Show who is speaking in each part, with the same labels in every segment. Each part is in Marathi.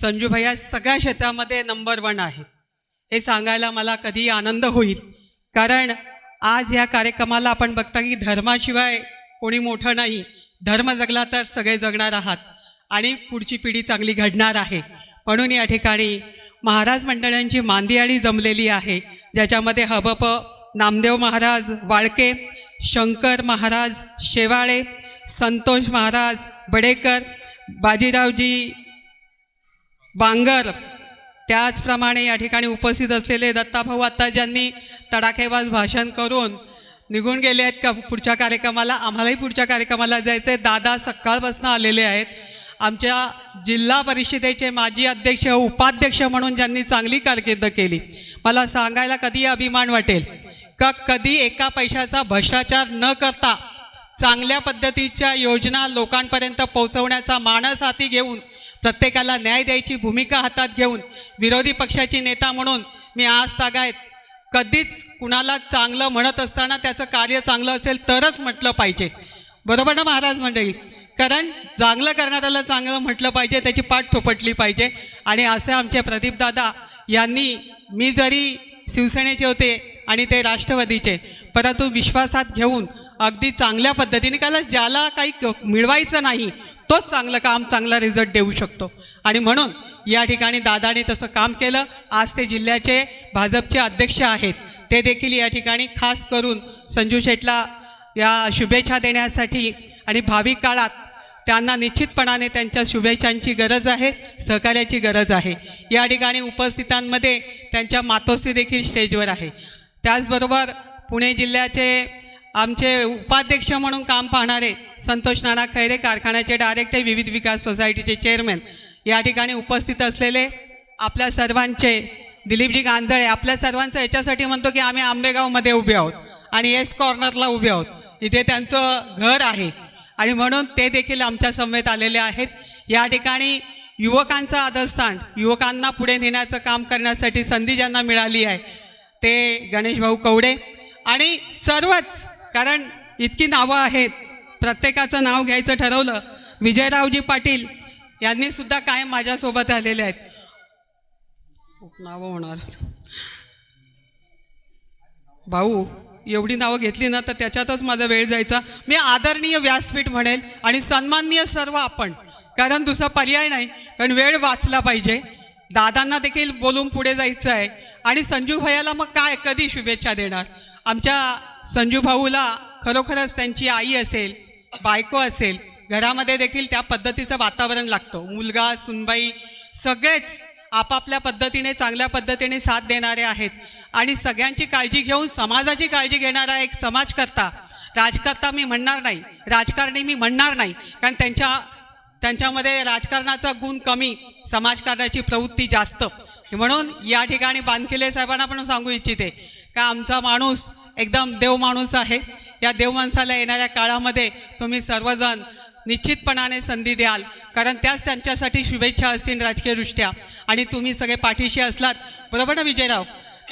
Speaker 1: संजू भैया सगळ्या क्षेत्रामध्ये नंबर वन आहे. हे सांगायला मला कधी आनंद होईल. कारण आज या कार्यक्रमाला आपण बघता की धर्माशिवाय कोणी मोठं नाही. धर्म जगला तर सगळे जगणार आहात. आणि पुढची पिढी चांगली घडणार आहे. म्हणून या ठिकाणी महाराज मंडळांची मांदियाळी जमलेली आहे. ज्याच्यामध्ये हबप नामदेव महाराज वाळके शंकर महाराज शेवाळे संतोष महाराज बडेकर बाजीरावजी बांगर. त्याचप्रमाणे या ठिकाणी उपस्थित असलेले दत्ताभाऊ आत्ता ज्यांनी तडाखेबाज भाषण करून निघून गेले आहेत का पुढच्या कार्यक्रमाला आम्हालाही पुढच्या कार्यक्रमाला जायचं आहे दादा सकाळपासून आलेले आहेत. आमच्या जिल्हा परिषदेचे माजी अध्यक्ष उपाध्यक्ष म्हणून ज्यांनी चांगली कारकीर्द केली. मला सांगायला कधी अभिमान वाटेल का कधी एका पैशाचा भ्रष्टाचार न करता चांगल्या पद्धतीच्या योजना लोकांपर्यंत पोहोचवण्याचा मानस हाती घेऊन प्रत्येकाला न्याय द्यायची भूमिका हातात घेऊन विरोधी पक्षाची नेता म्हणून मी आज तागायत कधीच कुणाला चांगलं म्हणत असताना त्याचं कार्य चांगलं असेल तरच म्हटलं पाहिजे. बरोबर ना महाराज मंडळी? कारण चांगलं करणाऱ्याला चांगलं म्हटलं पाहिजे त्याची पाठ थोपटली पाहिजे. आणि असे आमचे प्रदीपदादा यांनी मी जरी शिवसेनेचे होते आणि ते राष्ट्रवादीचे परंतु विश्वासात घेऊन अगदी चांगल्या पद्धतीने कारण ज्याला काही क- मिळवायचं नाही तोच चांगलं काम चांगला रिझल्ट देऊ शकतो. आणि म्हणून या ठिकाणी दादाने तसं काम केलं. आज ते जिल्ह्याचे भाजपचे अध्यक्ष आहेत. ते देखील या ठिकाणी खास करून संजू शेटला या शुभेच्छा देण्यासाठी आणि भावी काळात त्यांना निश्चितपणाने त्यांच्या शुभेच्छांची गरज आहे सहकार्याची गरज आहे. या ठिकाणी उपस्थितांमध्ये त्यांच्या मातोश्री देखील स्टेजवर आहे. त्याचबरोबर पुणे जिल्ह्याचे आमचे उपाध्यक्ष म्हणून काम पाहणारे संतोष नाना खैरे कारखान्याचे डायरेक्टर विविध विकास सोसायटीचे चेअरमॅन या ठिकाणी उपस्थित असलेले आपल्या सर्वांचे दिलीपजी गांधळे आपल्या सर्वांचं याच्यासाठी म्हणतो की आम्ही आंबेगावमध्ये उभे आहोत आणि एस कॉर्नरला उभे आहोत. इथे त्यांचं घर आहे आणि म्हणून ते देखील आमच्या समवेत आलेले आहेत. या ठिकाणी युवकांचं आदरस्थान युवकांना पुढे नेण्याचं काम करण्यासाठी संधी ज्यांना मिळाली आहे ते गणेश भाऊ कवडे आणि सर्वच कारण इतकी नावं आहेत. प्रत्येकाचं नाव घ्यायचं ठरवलं. विजयरावजी पाटील यांनी सुद्धा कायम माझ्यासोबत आलेले आहेत. नावं होणार. भाऊ एवढी नावं घेतली ना तर त्याच्यातच माझा वेळ जायचा. मी आदरणीय व्यासपीठ म्हणेल आणि सन्माननीय सर्व आपण. कारण दुसरा पर्याय नाही कारण वेळ वाचला पाहिजे. दादांना देखील बोलून पुढे जायचं आहे. आणि संजू भैयाला मग काय कधी शुभेच्छा देणार? आमच्या संजू भाऊला खरोखरच त्यांची आई असेल बायको असेल घरामध्ये देखील त्या पद्धतीचं वातावरण लागतं. मुलगा सुनबाई सगळेच आपापल्या पद्धतीने चांगल्या पद्धतीने साथ देणारे आहेत. आणि सगळ्यांची काळजी घेऊन समाजाची काळजी घेणारा एक समाजकर्ता राजकर्ता मी म्हणणार नाही. राजकारणी मी म्हणणार नाही. कारण त्यांच्या त्यांच्यामध्ये राजकारणाचा गुण कमी समाजकारणाची प्रवृत्ती जास्त. म्हणून या ठिकाणी बांधखिले साहेबांना पण सांगू इच्छिते का आमचा माणूस एकदम देव माणूस आहे? या देव माणसाला येणाऱ्या काळामध्ये तुम्ही सर्वजण निश्चितपणाने संधी द्याल. कारण त्याच त्यांच्यासाठी शुभेच्छा असतील राजकीयदृष्ट्या. आणि तुम्ही सगळे पाठीशी असलात बरोबर ना विजयराव?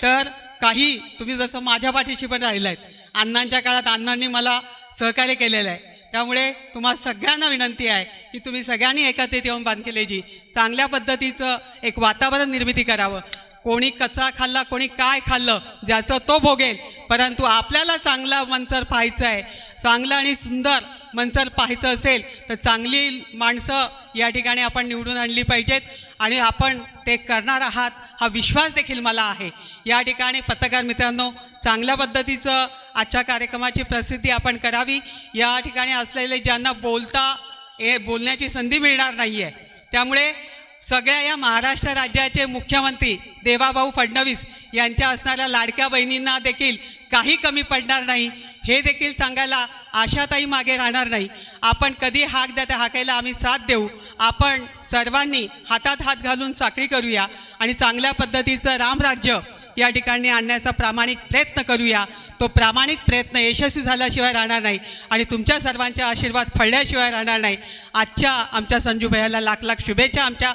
Speaker 1: तर काही तुम्ही जसं माझ्या पाठीशी पण राहिला आहेत अण्णांच्या काळात अण्णांनी मला सहकार्य केलेलं आहे. त्यामुळे तुम्हा सगळ्यांना विनंती आहे की तुम्ही सगळ्यांनी एकत्रित येऊन बांधकेलेजी. चांगल्या पद्धतीचं एक वातावरण निर्मिती करावं. कोणी कचा खाल्ला कोणी काय खाल्लं ज्याचं तो भोगेल परंतु आपल्याला चांगला मंचर पाहायचं आहे. चांगलं आणि सुंदर मंचर पाहायचं असेल तर चांगली माणसं या ठिकाणी आपण निवडून आणली पाहिजेत. आणि आपण ते करणार आहात हा विश्वास देखील मला आहे. या ठिकाणी पत्रकार मित्रांनो चांगल्या पद्धतीचं आजच्या कार्यक्रमाची प्रसिद्धी आपण करावी. या ठिकाणी असलेले ज्यांना बोलता हे बोलण्याची संधी मिळणार नाही आहे त्यामुळे सगळ्या या महाराष्ट्र राज्याचे मुख्यमंत्री देवाभाऊ फडणवीस यांच्या असणाऱ्या लाडक्या बहिणींना देखील काही कमी पडणार नाही. हे देखील सांगायला आशाताई मागे राहणार नाही. आपण कधी हाक द्या त्या हाकायला आम्ही साथ देऊ. आपण सर्वांनी हातात हात घालून साखळी करूया आणि चांगल्या पद्धतीचं रामराज्य या ठिकाणी आणण्याचा प्रामाणिक प्रयत्न करूया. तो प्रामाणिक प्रयत्न यशस्वी झाल्याशिवाय राहणार नाही आणि तुमच्या सर्वांच्या आशीर्वाद फळल्याशिवाय राहणार नाही. आजच्या आमच्या संजू भैयाला लाख लाख शुभेच्छा आमच्या